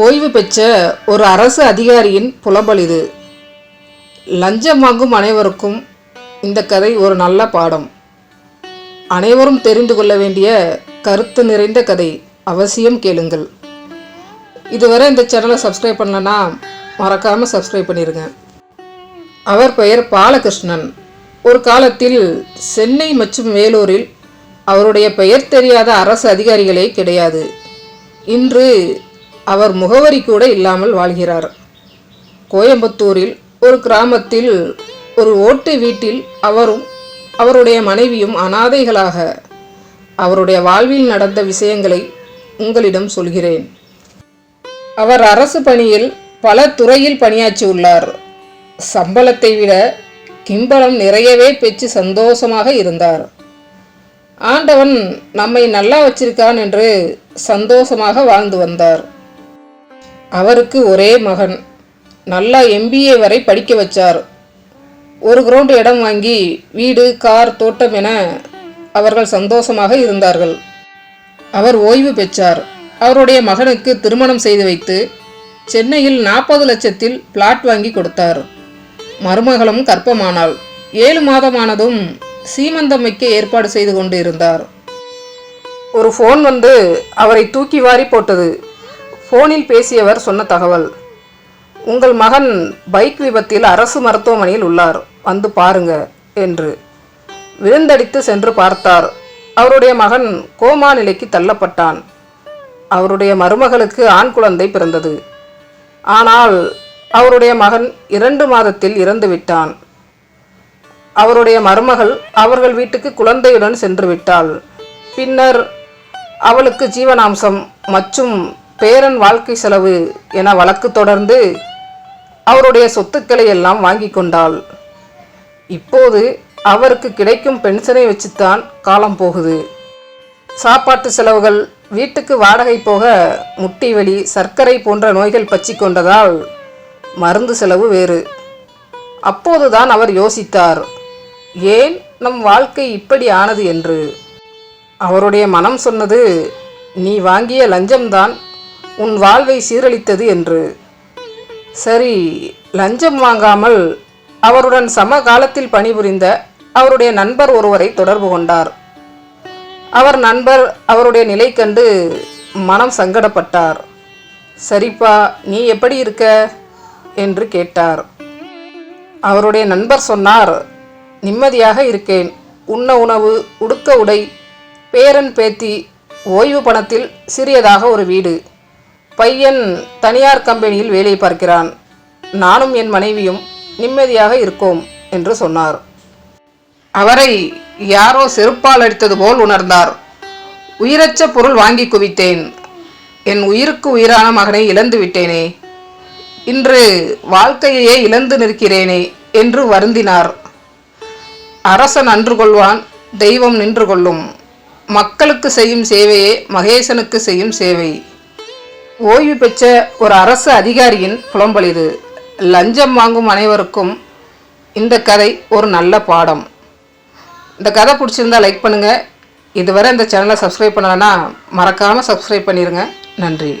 ஓய்வு பெற்ற ஒரு அரசு அதிகாரியின் புலம்பல் இது லஞ்சம் வாங்கும் அனைவருக்கும் இந்த கதை ஒரு நல்ல பாடம். அனைவரும் தெரிந்து கொள்ள வேண்டிய கருத்து நிறைந்த கதை அவசியம் கேளுங்கள். இதுவரை இந்த சேனலை சப்ஸ்கிரைப் பண்ணலன்னா மறக்காமல் சப்ஸ்கிரைப் பண்ணிடுங்க அவர் பெயர் பாலகிருஷ்ணன். ஒரு காலத்தில் சென்னை மற்றும் வேலூரில் அவருடைய பெயர் தெரியாத அரசு அதிகாரிகளே கிடையாது. இன்று அவர் முகவரி கூட இல்லாமல் வாழ்கிறார். கோயம்புத்தூரில் ஒரு கிராமத்தில் ஒரு ஓட்டு வீட்டில் அவரும் அவருடைய மனைவியும் அனாதைகளாக அவருடைய வாழ்வில் நடந்த விஷயங்களை உங்களிடம் சொல்கிறேன். அவர் அரசு பணியில் பல துறையில் பணியாற்றியுள்ளார் சம்பளத்தை விட கிம்பளம் நிறையவே பெற்று சந்தோஷமாக இருந்தார். ஆண்டவன் நம்மை நல்லா வச்சிருக்கான் என்று சந்தோஷமாக வாழ்ந்து வந்தார். அவருக்கு ஒரே மகன். நல்லா எம்பிஏ வரை படிக்க வச்சார். ஒரு கிரவுண்டு இடம் வாங்கி வீடு கார் தோட்டம் என அவர்கள் சந்தோஷமாக இருந்தார்கள். அவர் ஓய்வு பெற்றார். அவருடைய மகனுக்கு திருமணம் செய்து வைத்து சென்னையில் நாற்பது லட்சத்தில் பிளாட் வாங்கி கொடுத்தார். மருமகளும் கற்பமானாள் ஏழு மாதமானதும் சீமந்தம் வைக்க ஏற்பாடு செய்து கொண்டு இருந்தார். ஒரு ஃபோன் வந்து அவரை தூக்கி வாரி போட்டது. ஃபோனில் பேசியவர் சொன்ன தகவல் உங்கள் மகன் பைக் விபத்தில் அரசு மருத்துவமனையில் உள்ளார் வந்து பாருங்க என்று விருந்தடித்து சென்று பார்த்தார். அவருடைய மகன் கோமா நிலைக்கு தள்ளப்பட்டான். அவருடைய மருமகளுக்கு ஆண் குழந்தை பிறந்தது. ஆனால் அவருடைய மகன் இரண்டு மாதத்தில் இறந்து விட்டான். அவருடைய மருமகள் அவர்கள் வீட்டுக்கு குழந்தையுடன் சென்று விட்டாள். பின்னர் அவளுக்கு ஜீவனாம்சம் மற்றும் பேரன் வாழ்க்கை செலவு என வழக்கு தொடர்ந்து அவருடைய சொத்துக்களை எல்லாம் வாங்கி கொண்டாள். இப்போது அவருக்கு கிடைக்கும் பென்ஷனை வச்சுத்தான் காலம் போகுது. சாப்பாட்டு செலவுகள் வீட்டுக்கு வாடகை போக முட்டி வலி சர்க்கரை போன்ற நோய்கள் பற்றி கொண்டதால் மருந்து செலவு வேறு. அப்போதுதான் அவர் யோசித்தார் ஏன் நம் வாழ்க்கை இப்படி ஆனது என்று? அவருடைய மனம் சொன்னது நீ வாங்கிய லஞ்சம்தான் உன் வாழ்வை சீரழித்தது என்று. சரி லஞ்சம் வாங்காமல் அவருடன் சம காலத்தில் பணிபுரிந்த அவருடைய நண்பர் ஒருவரை தொடர்பு கொண்டார். அவர் நண்பர் அவருடைய நிலை கண்டு மனம் சங்கடப்பட்டார். சரிப்பா நீ எப்படி இருக்க? என்று கேட்டார். அவருடைய நண்பர் சொன்னார் நிம்மதியாக இருக்கேன். உண்ண உணவு உடுக்க உடை பேரன் பேத்தி ஓய்வு பணத்தில் சிறியதாக ஒரு வீடு. பையன் தனியார் கம்பெனியில் வேலை பார்க்கிறான். நானும் என் மனைவியும் நிம்மதியாக இருக்கோம் என்று சொன்னார். அவரை யாரோ செருப்பால் அடித்தது போல் உணர்ந்தார். உயிரற்ற பொருள் வாங்கி குவித்தேன். என் உயிருக்கு உயிரான மகனை இழந்து விட்டேனே. இன்று வாழ்க்கையையே இழந்து நிற்கிறேனே என்று வருந்தினார். அரசன் அன்று கொள்வான் தெய்வம் நின்று கொள்ளும். மக்களுக்கு செய்யும் சேவையே மகேசனுக்கு செய்யும் சேவை. ஓய்வு பெற்ற ஒரு அரசு அதிகாரியின் புலம்பல் இது லஞ்சம் வாங்கும் அனைவருக்கும் இந்த கதை ஒரு நல்ல பாடம். இந்த கதை பிடிச்சிருந்தா லைக் பண்ணுங்கள் இதுவரை இந்த சேனலை சப்ஸ்கிரைப் பண்ணலைன்னா மறக்காமல் சப்ஸ்கிரைப் பண்ணிடுங்க நன்றி.